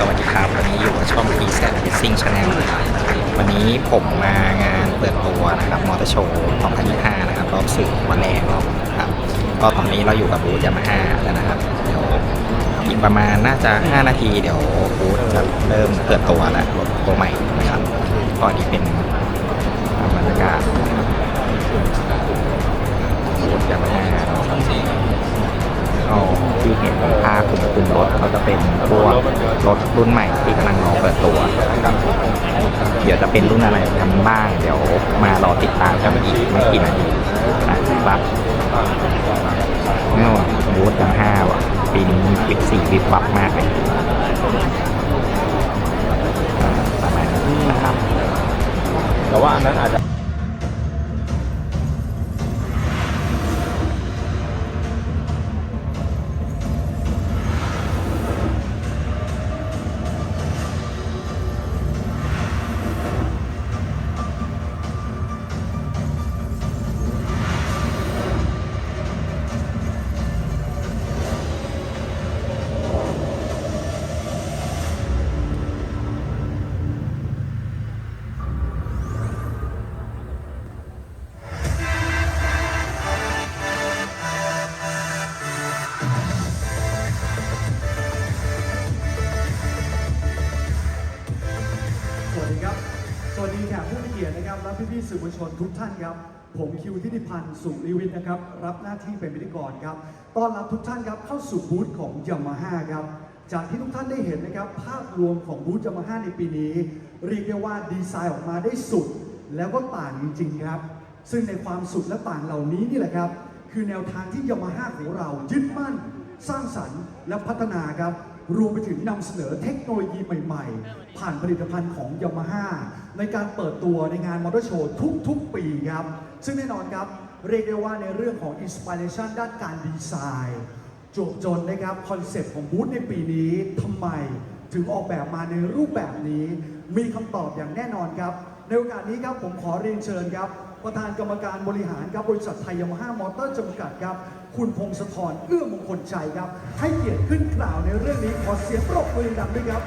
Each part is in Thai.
สวัสดีครับ วันนี้อยู่กับช่อง p ีแซด Racing Channel นะครับวันนี้ผมมางานเปิดตัวนะครับมอเตอร์โชว์2025 นะครับ รอบสื่อวันแรกนะครับ ก็ตอนนี้เราอยู่กับบูธยามาฮ่าแล้วนะครับเดี๋ยวอีกประมาณน่าจะ 5 นาที เดี๋ยวบูธจะเริ่มเปิดตัวแล้วรถตัวใหม่นะครับก็อันนี้เป็นบรรยากาศบูธยามาฮ่าเนาะเอที่เห็นผ้าคลุมคลุมรถเขาจะเป็น รถรุ่นใหม่ที่กำลังรอเปิดตัวครับเดี๋ยวจะเป็นรุ่นอะไรกันบ้าง เดี๋ยวมารอติดตามกันอีกไม่กี่นาทีนะครับนี่ว่ะบูธทั้งห้าว่ะปีนี้มีปิดสีวิบวับมากเลยอ่าประมาณนี้นะครับ แต่ว่าอันนั้นอาจจะ สื่อมวลชนทุกท่านครับ ผมคิวทิติพันธ์สุริวิทย์นะครับ รับหน้าที่เป็นพิธีกรครับต้อนรับทุกท่านครับเข้าสู่บูธของยามาฮ่าครับ จากที่ทุกท่านได้เห็นนะครับ ภาพรวมของบูธยามาฮ่าในปีนี้ เรียกได้ว่าดีไซน์ออกมาได้สุด แล้วก็ต่างจริงๆครับ ซึ่งในความสุดและต่างเหล่านี้นี่แหละครับ คือแนวทางที่ยามาฮ่าของเรายึดมั่น สร้างสรรค์และพัฒนาครับ รวมไปถึงนำเสนอเทคโนโลยีใหม่ ๆ ผ่านผลิตภัณฑ์ของยามาฮ่าในการเปิดตัวในงานมอเตอร์โชว์ทุก ๆ ปีครับ ซึ่งแน่นอนครับ เรียกได้ว่าในเรื่องของอินสปิเรชันด้านการดีไซน์จบจนนะครับคอนเซปต์ของบูธในปีนี้ทำไมถึงออกแบบมาในรูปแบบนี้ มีคำตอบอย่างแน่นอนครับ ในโอกาสนี้ครับผมขอเรียนเชิญครับ ประธานกรรมการบริหารครับบริษัทไทยยามาฮ่ามอเตอร์จำกัดครับ คุณพงศธรเอื้อมงคลชัยครับ ให้เกียรติขึ้นกล่าวในเรื่องนี้ขอเสียงปรบมือดังด้วยครับ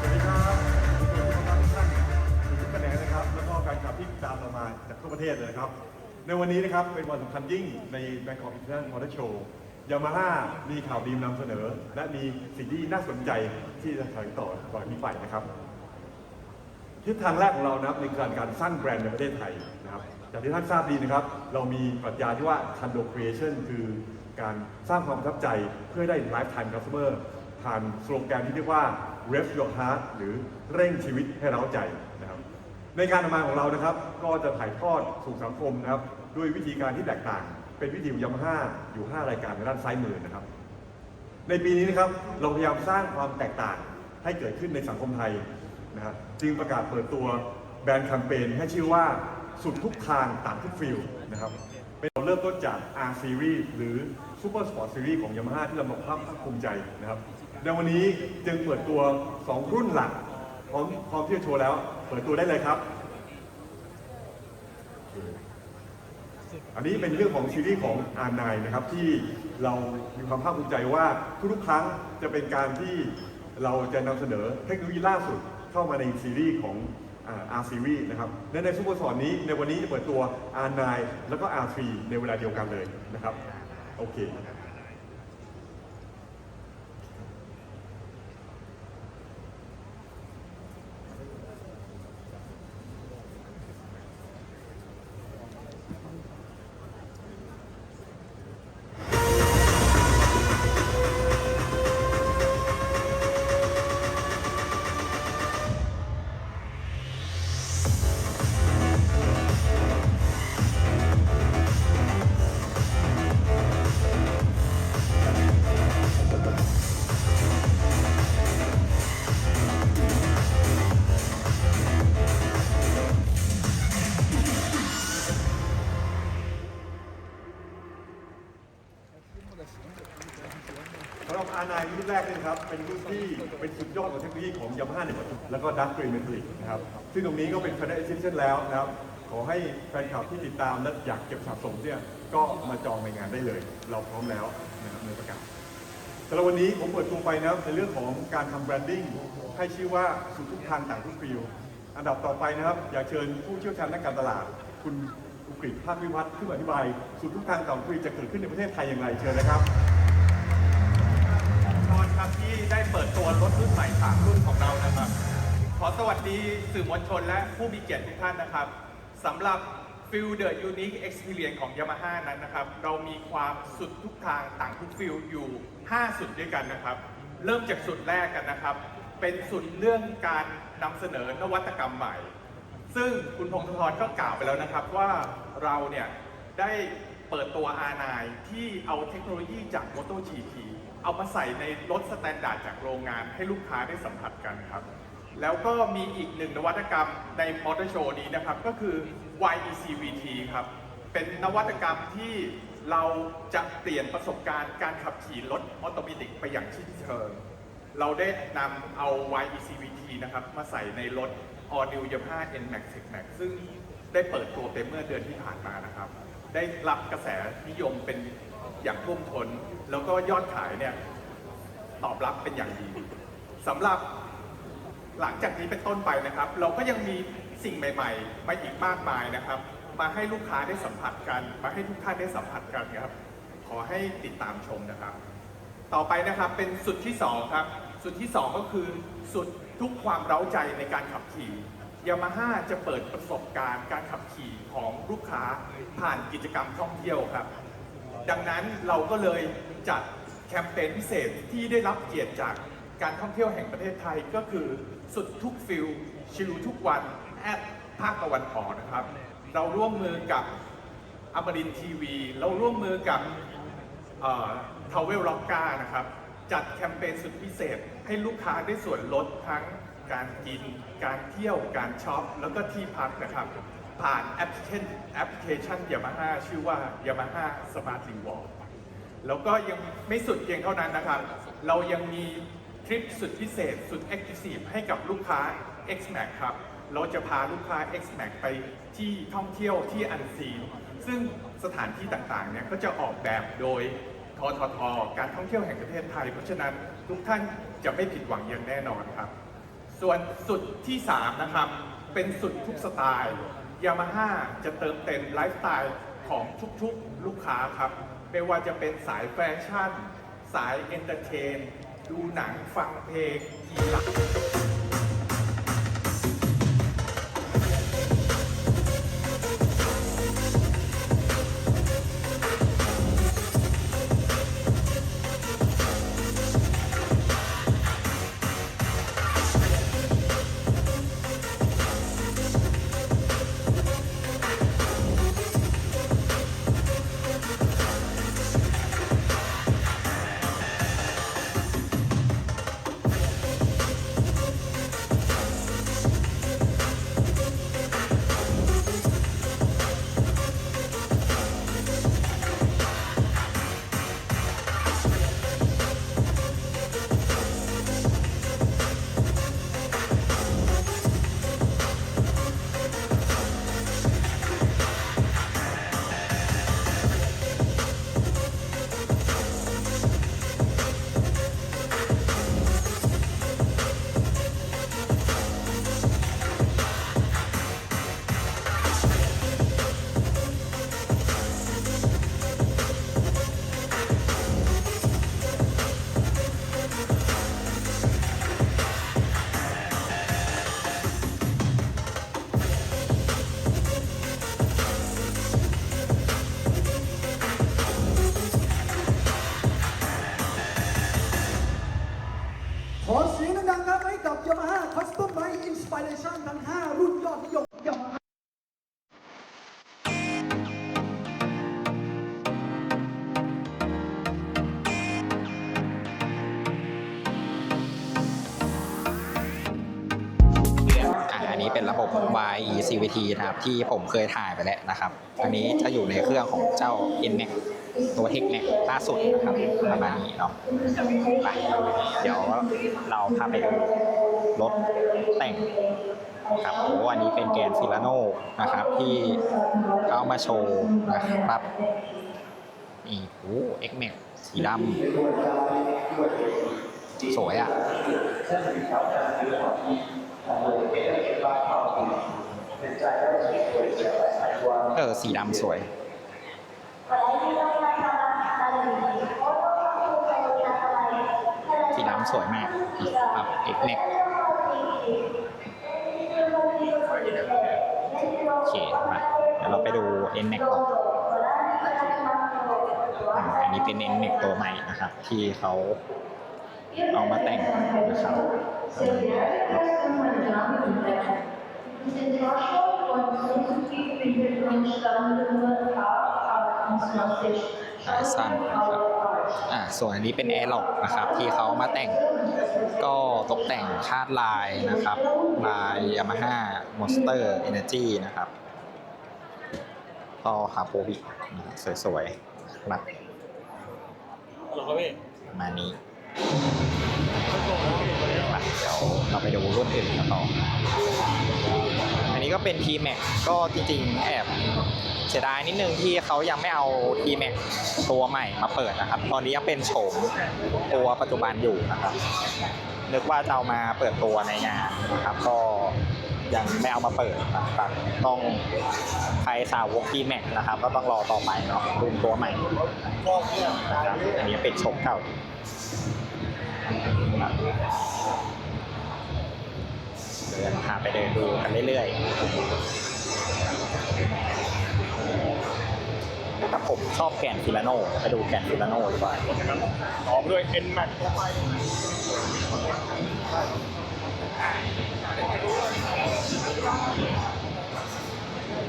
สวัสดีครับสวัสดีครับทุกท่ากแผนกนะครับแล้วก็การขับที่ติดตารามาจากทั่วประเทศเลยนะครับ ในวันนี้นะครับเป็นวันสำคัญยิ่งใน Bangkok International Motor Show ยามาฮ่ามีข่าวดีนำเสนอ และมีสิ่งที่น่าสนใจที่จะขายต่อก่อนนี้ไปนะครับ ทิศทางแรกของเรานะครับในการการสร้างแบรนด์ในประเทศไทยนะครับจากที่ท่านทราบดีนะครับ เรามีปรัชญาที่ว่า Condo Creation คือการสร้างความประทับใจเพื่อได้ Lifetime Customer ผ่านสโลแกนที่เรียกว่า Rev Your Heart หรือเร่งชีวิตให้เราใจนะครับ ในการทำงานของเรานะครับ ก็จะถ่ายทอดสู่สังคมนะครับ ด้วยวิธีการที่แตกต่าง เป็นวิธียามาฮ่าอยู่ 5 รายการในด้านซ้ายมือนะครับ ในปีนี้นะครับเราพยายามสร้างความแตกต่างให้เกิดขึ้นในสังคมไทยนะครับ จึงประกาศเปิดตัวแบรนด์แคมเปญให้ชื่อว่าสุดทุกทางต่างทุกฟิลนะครับเป็นเราเริ่มต้นจาก R Series หรือ Super Sport Series ของ Yamaha ที่เรามาภาคภูมิใจนะครับในวันนี้จึงเปิดตัว 2 รุ่นหลัก พร้อมพร้อมที่จะโชว์แล้ว เปิดตัวได้เลยครับ อันนี้เป็นเรื่องของซีรีส์ของ R9 นะครับที่เรามีความภาคภูมิใจว่าทุกๆครั้งจะเป็นการที่เราจะนำเสนอเทคโนโลยีล่าสุด เข้ามาในซีรีส์ของอ่า R Series นะครับและในซูเปอร์สอนนี้ในวันนี้จะเปิดตัว R9 แล้วก็ R3 ในเวลาเดียวกันเลยนะครับ โอเคำหรับ R9 รุ่นแรกเนี่ยครับ เป็นรุ่นที่เป็นสุดยอดของเทคโนโลยีของ Yamaha ในปัจจุบันแล้วก็ Dark Green Metallic นะครับ ซึ่งตรงนี้ก็เป็น Final Edition แล้วนะครับ ขอให้แฟนคลับที่ติดตามและอยากเก็บสะสมเนี่ยก็มาจองในงานได้เลย เราพร้อมแล้วนะครับในประกาศสำหรับวันนี้ผมเปิดตัวไปนะครับในเรื่องของการทำแบรนดิ้งให้ชื่อว่าสู่ทุกทางต่างทุกฟิลอันดับต่อไปนะครับ อยากเชิญผู้เชี่ยวชาญด้านการตลาด คุณอุกฤษภาควิวัฒน์ขึ้นมาอธิบายสู่ทุกทางต่างทุกฟิลจะเกิดขึ้นในประเทศไทยอย่างไรเชิญนะครับ ครับที่ได้เปิดตัวรถรุ่นใหม่สามรุ่นของเรานะครับ ขอสวัสดีสื่อมวลชนและผู้มีเกียรติทุกท่านนะครับสำหรับ Feel the Unique Experience ของ Yamaha นั้นนะครับ เรามีความสุดทุกทางต่างทุกฟิลอยู่ 5 สุดด้วยกันนะครับ เริ่มจากสุดแรกกันนะครับ เป็นสุดเรื่องการนำเสนอนวัตกรรมใหม่ ซึ่งคุณพงศธรก็กล่าวไปแล้วนะครับว่าเราเนี่ยได้เปิดตัว R9 ที่เอาเทคโนโลยีจาก MotoGP เอามาใส่ในรถสแตนดาร์ดจากโรงงานให้ลูกค้าได้สัมผัสกันครับ แล้วก็มีอีกหนึ่งนวัตกรรมในมอเตอร์โชว์นี้นะครับ ก็คือ YECVT ครับ เป็นนวัตกรรมที่เราจะเปลี่ยนประสบการณ์การขับขี่รถออโตเมติกไปอย่างชิ้นเชิง เราได้นำเอา YECVT นะครับมาใส่ในรถ All New Yamaha NMAX Tech Max ซึ่งได้เปิดตัวไปเมื่อเดือนที่ผ่านมานะครับ ได้รับกระแสนิยมเป็น อย่างท่วมท้น แล้วก็ยอดขายเนี่ยตอบรับเป็นอย่างดีสำหรับหลังจากนี้เป็นต้นไปนะครับ เราก็ยังมีสิ่งใหม่ ๆ มาอีกมากมายนะครับ มาให้ลูกค้าได้สัมผัสกัน มาให้ทุกท่านได้สัมผัสกันครับ ขอให้ติดตามชมนะครับ ต่อไปนะครับเป็นสุดที่2ครับสุดที่ 2 ก็คือสุดทุกความเร้าใจในการขับขี่ยามาฮ่าจะเปิดประสบการณ์การขับขี่ของลูกค้าผ่านกิจกรรมท่องเที่ยวครับ ดังนั้นเราก็เลยจัดแคมเปญพิเศษที่ได้รับเกียรติจากการท่องเที่ยวแห่งประเทศไทยก็คือสุดทุกฟิลชิลทุกวันแอดภาคตะวันออกนะครับ เราร่วมมือกับอมรินทีวี เราร่วมมือกับทาวเวลล็อกกานะครับ จัดแคมเปญสุดพิเศษให้ลูกค้าได้ส่วนลดทั้งการกิน การเที่ยว การช็อป แล้วก็ที่พักนะครับ ผ่านแอปพลิเคชันแอปพลิเคชัน Yamaha ชื่อว่า Yamaha Smart Reward แล้วก็ยังไม่สุดเพียงเท่านั้นนะครับ เรายังมีทริปสุดพิเศษ สุด Exclusive ให้กับลูกค้า XMAX ครับ เราจะพาลูกค้า XMAX ไปที่ท่องเที่ยวที่อันซีน ซึ่งสถานที่ต่างๆ เนี่ยก็จะออกแบบโดยททท การท่องเที่ยวแห่งประเทศไทย เพราะฉะนั้นทุกท่านจะไม่ผิดหวังอย่างแน่นอนครับ ส่วนสุดที่ 3 นะครับ เป็นสุดทุกสไตล์ ยามาฮ่าจะเติมเต็มไลฟ์สไตล์ของทุกๆลูกค้าครับ ไม่ว่าจะเป็นสายแฟชั่น สายเอนเตอร์เทน ดูหนังฟังเพลงกีฬา เป็นระบบ YECVT นะครับที่ผมเคยถ่ายไปแล้วนะครับ อันนี้จะอยู่ในเครื่องของเจ้า NMAX ตัว Tech Max ล่าสุดนะครับประมาณนี้เนาะไปเดี๋ยวเราพาไปดูรถแต่งครับโอ้อันนี้เป็นแกนฟิลาโนนะครับ ที่เขาเอามาโชว์นะครับนี่โอ้เอ็กเมกสีดำสวยอะ เออ สีดำสวย สีดำสวยมากครับเอ็กเน็กโอเคมาเดี๋ยวเราไปดูเอ็นเน็กก่อนอันนี้เป็นเอ็นเน็กตัวใหม่นะครับ ที่เขาเอามาแต่งนะครับ สายสั้นนะครับอ่าส่วนอันนี้เป็นแอร์ล็อกนะครับ ที่เขามาแต่งก็ตกแต่งคาดลายนะครับ ลาย Yamaha Monster Energy นะครับก็คาโปบิสวยๆครับประมาณนี้ เดี๋ยวเราไปดูรุ่นอื่นกันต่อ อันนี้ก็เป็น T Max ก็จริงๆ แอบเสียดายนิดนึงที่เขายังไม่เอา T Max ตัวใหม่มาเปิดนะครับ ตอนนี้ยังเป็นโฉมตัวปัจจุบันอยู่นะครับนึกว่าจะเอามาเปิดตัวในงานนะครับก็ยังไม่เอามาเปิดนะครับต้องใครสาวก T Max นะครับ ก็ต้องรอต่อไปเนาะรุ่นตัวใหม่นะครับอันนี้เป็นโฉมเก่า เดินพาไปเดินดูกันเรื่อยๆแต่ผมชอบแกนฟิลาโนไปดูแกนฟิลาโนดีกว่าพร้อมด้วย N Max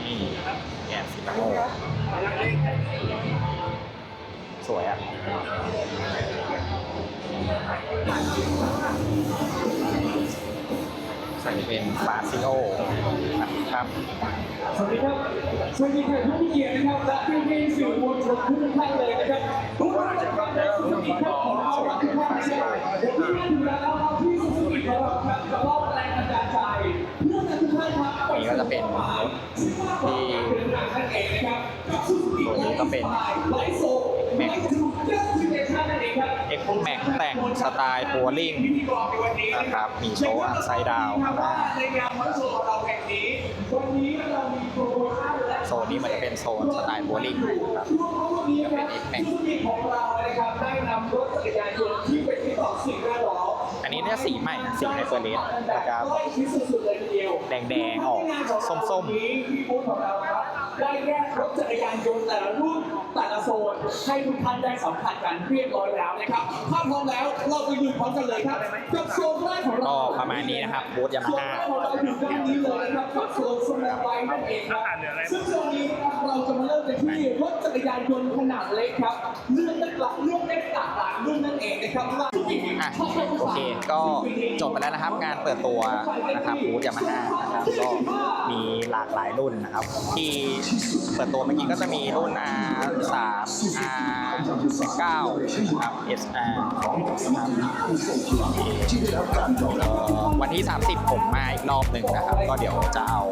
นี่แกนฟิลาโน สวยอะใส่เป็นฟาซิโอนะครับสวัสดีครับสวัสดีแขกผู้มีเกียรตินะครับและพี่พี่ๆสื่อมวลชนทุกท่านเลยนะครับทุกท่านจะรับได้สุดที่ครับของเราทุกท่านนะครับผมที่นั่งอยู่แล้วเราที่สุดที่ของเราครับจะมอบแรงบันดาลใจเพื่อให้ทุกท่านครับนี่ก็จะเป็นรถที่เป็นหนังนั่นเองนะครับกับสุดที่ตัวนี้ก็เป็น เอร์ซิเนชั่นนั่นเองครับ X Max แต่งสไตล์ทัวริงนะครับ มีโชว์อัพไซด์ดาวน์ว่าในงานวันโชว์ของเราแห่งนี้วันนี้เรามีโปรโมชั่นและโซนนี้มันจะเป็นโซนสไตล์ทัวริงครับวันนี้ครับธุรกิจของเรานะครับจักรยานยนต์ที่เป็นที่ต่อสิ่งแวดล้อมอันนี้เนี่ยสีใหม่สีไฮเปอร์เลสนะครับใกล้ชิดสุดๆเลยทีเดียวแดงๆออกส้มๆ ๆที่บูธของเราครับได้แยกรถจักรยานยนต์แต่ละรุ่นแต่ละโซนให้ทุกท่านได้สัมผัสกันเรียบร้อยแล้วนะครับถ้าพร้อมแล้วเราไปดูพร้อมกันเลยครับกับโซนแรกของเราก็ประมาณนี้นะครับบูธยามาส่วนฮ่าแรกของเราอยู่ด้านนี้เลยนะครับกับโซนสแลมไบนั่นเองครับซึ่งโซนนี้นะครับเราจะมาเริ่มกันที่รถจักรยานยนต์ขนาดเล็กครับเลื่อนได้หลักเลื่อนได้หลากหลายรุ่นนั่นเองนะครับว่า อะโอเค ก็จบไปแล้วนะครับ งานเปิดตัวนะครับบูธยามาฮ่านะครับก็มีหลากหลายรุ่นนะครับ ที่เปิดตัวเมื่อกี้ก็จะมีรุ่น R3 R9 นะครับ SR นะครับเอ่อวันที่ 30 ผมมาอีกรอบหนึ่งนะครับ ก็เดี๋ยวจะเอา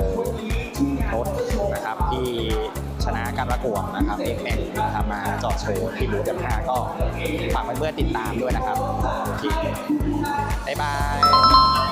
รถนะครับที่ ชนะการประกวดนะครับเอนะครับมาจอดโชว์ที่บูธยามาฮ่าก็ฝากเพื่อนๆติดตามด้วยนะครับโอเคบ๊ายบาย